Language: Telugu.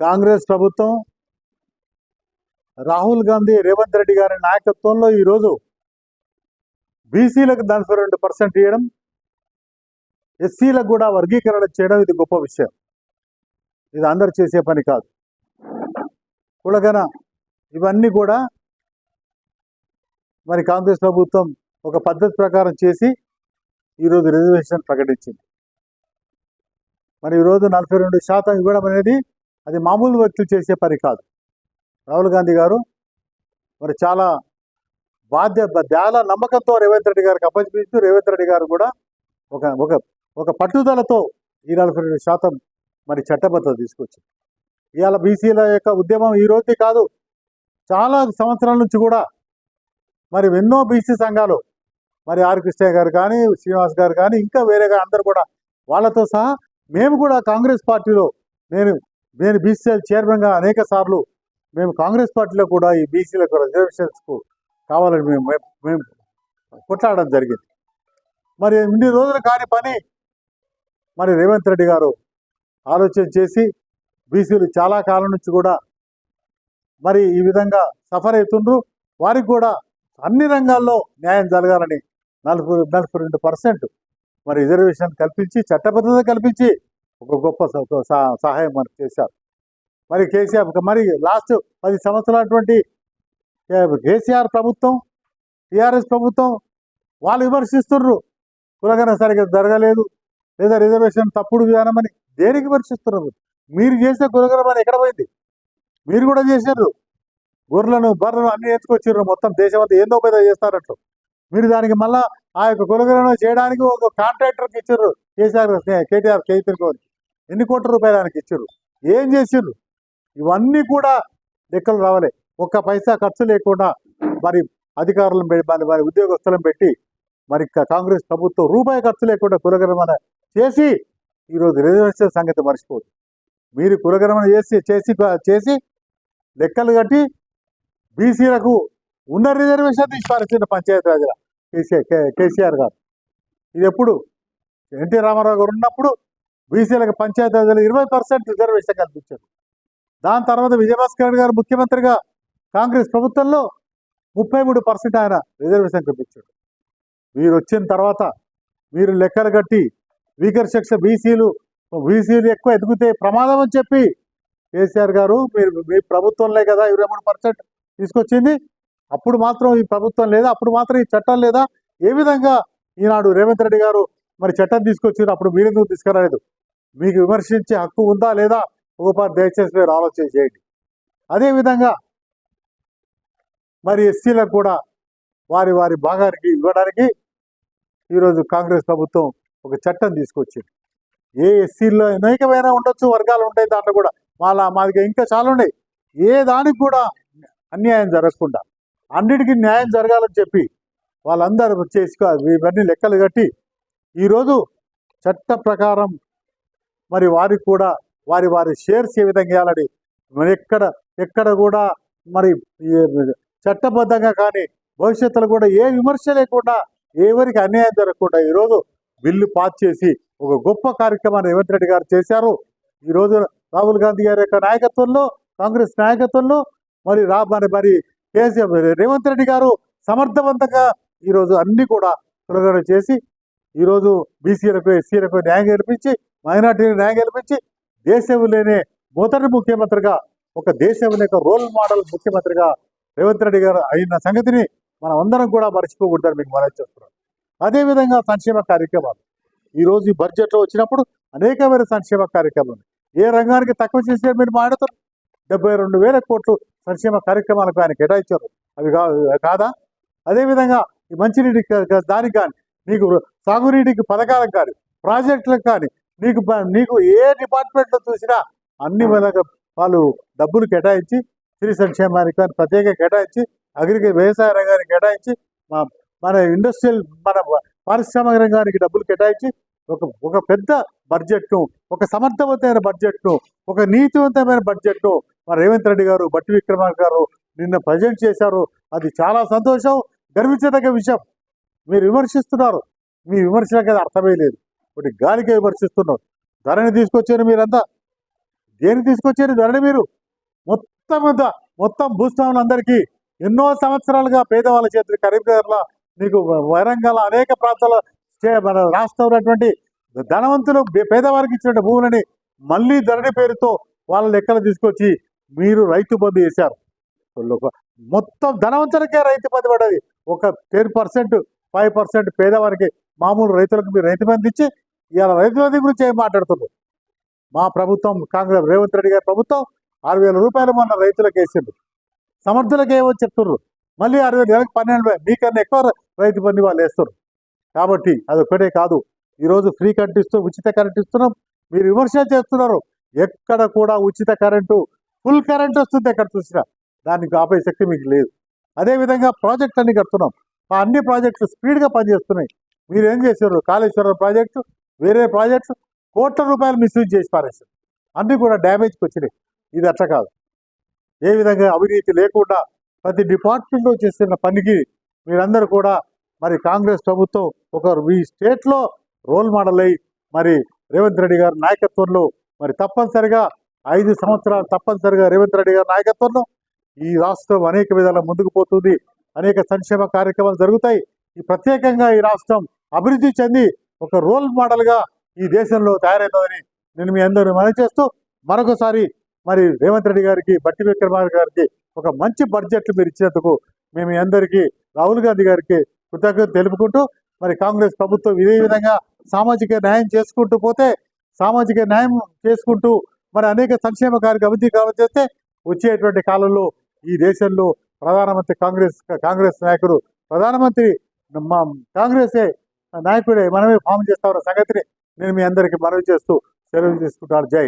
కాంగ్రెస్ ప్రభుత్వం రాహుల్ గాంధీ రేవంత్ రెడ్డి గారి నాయకత్వంలో ఈరోజు బీసీలకు నలభై రెండు పర్సెంట్ ఇవ్వడం ఎస్సీలకు కూడా వర్గీకరణ చేయడం ఇది గొప్ప విషయం. ఇది అందరు చేసే పని కాదు. కులగన ఇవన్నీ కూడా మరి కాంగ్రెస్ ప్రభుత్వం ఒక పద్ధతి ప్రకారం చేసి ఈరోజు రిజర్వేషన్ ప్రకటించింది. మరి ఈరోజు నలభై రెండు శాతం ఇవ్వడం అనేది అది మామూలు వ్యక్తులు చేసే పని కాదు. రాహుల్ గాంధీ గారు మరి చాలా బాధ్య చాలా నమ్మకంతో రేవంత్ రెడ్డి గారికి అప్పచెప్పించు రేవంత్ రెడ్డి గారు కూడా ఒక ఒక ఒక పట్టుదలతో ఈ నలభై రెండు శాతం మరి చట్టబద్ధత తీసుకొచ్చింది ఇవాళ బీసీల యొక్క ఉద్యమం ఈ రోజు కాదు. చాలా సంవత్సరాల నుంచి కూడా మరి ఎన్నో బీసీ సంఘాలు మరి ఆర్ కృష్ణయ్య గారు కానీ శ్రీనివాస్ గారు కానీ ఇంకా వేరేగా అందరు కూడా వాళ్ళతో సహా మేము కూడా కాంగ్రెస్ పార్టీలో నేను నేను బీసీఎల్ చైర్మన్గా అనేక సార్లు మేము కాంగ్రెస్ పార్టీలో కూడా ఈ బీసీలకు రిజర్వేషన్స్కు కావాలని మేము మేము- మేము కొట్లాడడం జరిగింది. మరి ఇన్ని రోజులు కాని పని మరి రేవంత్ రెడ్డి గారు ఆలోచన చేసి బీసీలు చాలా కాలం నుంచి కూడా మరి ఈ విధంగా సఫర్ అవుతుండ్రు. వారికి కూడా అన్ని రంగాల్లో న్యాయం జరగాలని నలభై నలభై రెండు పర్సెంట్ మరి రిజర్వేషన్ కల్పించి చట్టబద్ధత కల్పించి ఒక గొప్ప సహాయం మనకు చేశారు. మరి కేసీఆర్ మరి లాస్ట్ పది సంవత్సరాలటువంటి కేసీఆర్ ప్రభుత్వం టీఆర్ఎస్ ప్రభుత్వం వాళ్ళు విమర్శిస్తున్నారు కులగన సరిగ్గా జరగలేదు లేదా రిజర్వేషన్ తప్పుడు విధానమని దేనికి విమర్శిస్తున్నారు మీరు చేసే కులగనమని ఎక్కడ పోయింది? మీరు కూడా చేశారు. గొర్రెలను బర్రెలను అన్ని ఎత్తుకొచ్చారు మొత్తం దేశం అంతా ఏందో పెద్ద చేస్తారట్లు మీరు దానికి మళ్ళా ఆ యొక్క కులగలను చేయడానికి ఒక కాంట్రాక్టర్కి ఇచ్చారు కేసీఆర్ కేటీఆర్ కేసీఆర్ గారికి ఎన్ని కోట్ల రూపాయలు ఆయనకి ఇచ్చారు? ఏం చేసిండ్రు? ఇవన్నీ కూడా లెక్కలు రావాలి. ఒక్క పైసా ఖర్చు లేకుండా మరి అధికారులను పెట్టి మరి ఉద్యోగస్తులను పెట్టి మరి కాంగ్రెస్ ప్రభుత్వం రూపాయి ఖర్చు లేకుండా కులగరమణ చేసి ఈరోజు రిజర్వేషన్ సంగతి మర్చిపోదు. మీరు కులగరమణ చేసి చేసి చేసి లెక్కలు కట్టి బీసీలకు ఉన్న రిజర్వేషన్ తీసి పంచాయతీ రాజుల కేసీఆర్ కే- కేసీఆర్ గారు. ఇది ఎప్పుడు? ఎన్టీ రామారావు గారు ఉన్నప్పుడు బీసీలకు పంచాయతీ ఇరవై పర్సెంట్ రిజర్వేషన్ కల్పించారు. దాని తర్వాత విజయభాస్కర్ గారు ముఖ్యమంత్రిగా కాంగ్రెస్ ప్రభుత్వంలో ముప్పై మూడు పర్సెంట్ ఆయన రిజర్వేషన్ కల్పించాడు మీరు వచ్చిన తర్వాత మీరు లెక్కలు కట్టి వీకర్ శిక్ష బీసీలు బీసీలు ఎక్కువ ఎదిగితే ప్రమాదం అని చెప్పి కేసీఆర్ గారు మీరు మీ ప్రభుత్వంలో కదా ఇరవై మూడు పర్సెంట్ తీసుకొచ్చింది. అప్పుడు మాత్రం ఈ ప్రభుత్వం లేదా అప్పుడు మాత్రం ఈ చట్టం లేదా ఏ విధంగా ఈనాడు రేవంత్ రెడ్డి గారు మరి చట్టం తీసుకొచ్చారు అప్పుడు మీరెందుకు తీసుకురాలేదు? మీకు విమర్శించే హక్కు ఉందా లేదా? ఒకపారి దయచేసి మీరు ఆలోచన చేయండి. అదేవిధంగా మరి ఎస్సీలకు కూడా వారి వారి భాగానికి ఇవ్వడానికి ఈరోజు కాంగ్రెస్ ప్రభుత్వం ఒక చట్టం తీసుకొచ్చింది. ఏ ఎస్సీల్లో అనేకమైన ఉండొచ్చు వర్గాలు ఉంటాయి దాంట్లో కూడా. వాళ్ళ మాదిగా ఇంకా చాలా ఉన్నాయి. ఏ దానికి కూడా అన్యాయం జరగకుండా అన్నిటికీ న్యాయం జరగాలని చెప్పి వాళ్ళందరూ చేసుకో ఇవన్నీ లెక్కలు కట్టి ఈరోజు చట్ట ప్రకారం మరి వారికి కూడా వారి వారి షేర్స్ ఏ విధంగా ఇవ్వాలని మరి ఎక్కడ ఎక్కడ కూడా మరి ఈ చట్టబద్ధంగా కానీ భవిష్యత్తులో కూడా ఏ విమర్శ లేకుండా ఎవరికి అన్యాయం జరగకుండా ఈరోజు బిల్లు పాస్ చేసి ఒక గొప్ప కార్యక్రమాన్ని రేవంత్ రెడ్డి గారు చేశారు. ఈరోజు రాహుల్ గాంధీ గారి యొక్క నాయకత్వంలో కాంగ్రెస్ నాయకత్వంలో మరి రా మరి మరి కేసీఆర్ రేవంత్ రెడ్డి గారు సమర్థవంతంగా ఈరోజు అన్ని కూడా సులభన చేసి ఈరోజు బీసీలకు ఎస్సీలకు న్యాయం గెలిపించి మైనార్టీలకు న్యాయం గెలిపించి దేశం లేని మొదటి ముఖ్యమంత్రిగా ఒక దేశం లేక రోల్ మోడల్ ముఖ్యమంత్రిగా రేవంత్ రెడ్డి గారు అయిన సంగతిని మనం అందరం కూడా మర్చిపోకూడదని మీకు మనం చేస్తున్నాం అదేవిధంగా సంక్షేమ కార్యక్రమాలు. ఈరోజు ఈ బడ్జెట్లో వచ్చినప్పుడు అనేకమైన సంక్షేమ కార్యక్రమాలు ఉన్నాయి. ఏ రంగానికి తక్కువ చేసే మీరు మాట్లాడుతారు. డెబ్బై రెండు వేల కోట్లు సంక్షేమ కార్యక్రమాలకు ఆయన కేటాయించారు. అవి కాదా? అదేవిధంగా ఈ మంచినీటి దానికి కానీ నీకు సాగునీటికి పథకాలకు కానీ ప్రాజెక్టులకు కానీ నీకు నీకు ఏ డిపార్ట్మెంట్లో చూసినా అన్ని విధంగా వాళ్ళు డబ్బులు కేటాయించి స్త్రీ సంక్షేమానికి కానీ ప్రత్యేక కేటాయించి అగ్రికల్ వ్యవసాయ రంగానికి కేటాయించి మన ఇండస్ట్రియల్ మన పారిశ్రామిక రంగానికి డబ్బులు కేటాయించి ఒక ఒక పెద్ద బడ్జెట్ను ఒక సమర్థవంతమైన బడ్జెట్ను ఒక నీతివంతమైన బడ్జెట్ను మన రేవంత్ రెడ్డి గారు బట్టి విక్రమార్ గారు నిన్న ప్రజెంట్ చేశారు. అది చాలా సంతోషం గర్వించదగ్గ విషయం. మీరు విమర్శిస్తున్నారు. మీ విమర్శలకు అది అర్థమే లేదు. ఒకటి గాలికే విమర్శిస్తున్నారు. ధరని తీసుకొచ్చారు మీరంతా. దేనికి తీసుకొచ్చారు? ధరని మీరు. మొత్తం అంతా మొత్తం భూస్వాములందరికీ ఎన్నో సంవత్సరాలుగా పేదవాళ్ళ చేతులు కరీంనగర్లో నీకు వరంగల్ అనేక ప్రాంతాల మన రాష్ట్రంలో ఉన్నటువంటి ధనవంతులు పేదవారికి ఇచ్చిన భూములని మళ్ళీ ధరణి పేరుతో వాళ్ళ లెక్కలు తీసుకొచ్చి మీరు రైతు బంధు చేశారు. మొత్తం ధనవంతులకే రైతు బంధు పడ్డది. ఒక టెన్ పర్సెంట్ ఫైవ్ పర్సెంట్ పేదవారికి మామూలు రైతులకు మీరు రైతు బంధు ఇచ్చి ఇవాళ రైతు బంధు గురించి ఏం మాట్లాడుతున్నారు? మా ప్రభుత్వం కాంగ్రెస్ రేవంత్ రెడ్డి గారి ప్రభుత్వం ఆరు వేల రూపాయలు మొన్న రైతులకు వేసిండు సమర్థులకు ఏమో చెప్తున్నారు మళ్ళీ ఆరు వేల నెలకు పన్నెండు వేలు మీకన్నా ఎక్కువ రైతు బంధు వాళ్ళు వేస్తారు కాబట్టి అది ఒక్కటే కాదు. ఈరోజు ఫ్రీ కరెంట్ ఇస్తూ ఉచిత కరెంట్ ఇస్తున్నాం. మీరు విమర్శ చేస్తున్నారు. ఎక్కడ కూడా ఉచిత కరెంటు ఫుల్ కరెంట్ వస్తుంది ఎక్కడ చూసినా. దానికి ఆపే శక్తి మీకు లేదు. అదేవిధంగా ప్రాజెక్ట్ అన్ని కడుతున్నాం. ఆ అన్ని ప్రాజెక్టులు స్పీడ్గా పనిచేస్తున్నాయి. మీరు ఏం చేశారు? కాళేశ్వరం ప్రాజెక్టు వేరే ప్రాజెక్ట్స్ కోట్ల రూపాయలు మిస్యూజ్ చేసి పారేశారు. అన్నీ కూడా డ్యామేజ్కి వచ్చినాయి. ఇది అట్లా కాదు. ఏ విధంగా అవినీతి లేకుండా ప్రతి డిపార్ట్మెంట్లో చేస్తున్న పనికి మీరందరూ కూడా మరి కాంగ్రెస్ ప్రభుత్వం ఒక మీ స్టేట్లో రోల్ మోడల్ అయి మరి రేవంత్ రెడ్డి గారి నాయకత్వంలో మరి తప్పనిసరిగా ఐదు సంవత్సరాలు తప్పనిసరిగా రేవంత్ రెడ్డి గారి నాయకత్వంలో ఈ రాష్ట్రం అనేక విధాల ముందుకు పోతుంది. అనేక సంక్షేమ కార్యక్రమాలు జరుగుతాయి. ఈ ప్రత్యేకంగా ఈ రాష్ట్రం అభివృద్ధి చెంది ఒక రోల్ మోడల్గా ఈ దేశంలో తయారవుతుందని నేను మీ అందరూ మనవి చేస్తూ మరొకసారి మరి రేవంత్ రెడ్డి గారికి బట్టి విక్రమార్ గారికి ఒక మంచి బడ్జెట్ మీరు ఇచ్చినందుకు మేము మీ అందరికీ రాహుల్ గాంధీ గారికి కృతజ్ఞత తెలుపుకుంటూ మరి కాంగ్రెస్ ప్రభుత్వం ఇదే విధంగా సామాజిక న్యాయం చేసుకుంటూ పోతే సామాజిక న్యాయం చేసుకుంటూ మరి అనేక సంక్షేమ కార్యక్రమ అభివృద్ధి కావాలి చేస్తే వచ్చేటువంటి కాలంలో ఈ దేశంలో ప్రధానమంత్రి కాంగ్రెస్ కాంగ్రెస్ నాయకుడు. ప్రధానమంత్రి మా కాంగ్రెసే నాయకుడే. మనమే ఫామ్ చేస్తామన్న సంగతిని నేను మీ అందరికీ మనవి చేస్తూ సెలవు తీసుకుంటాను. జై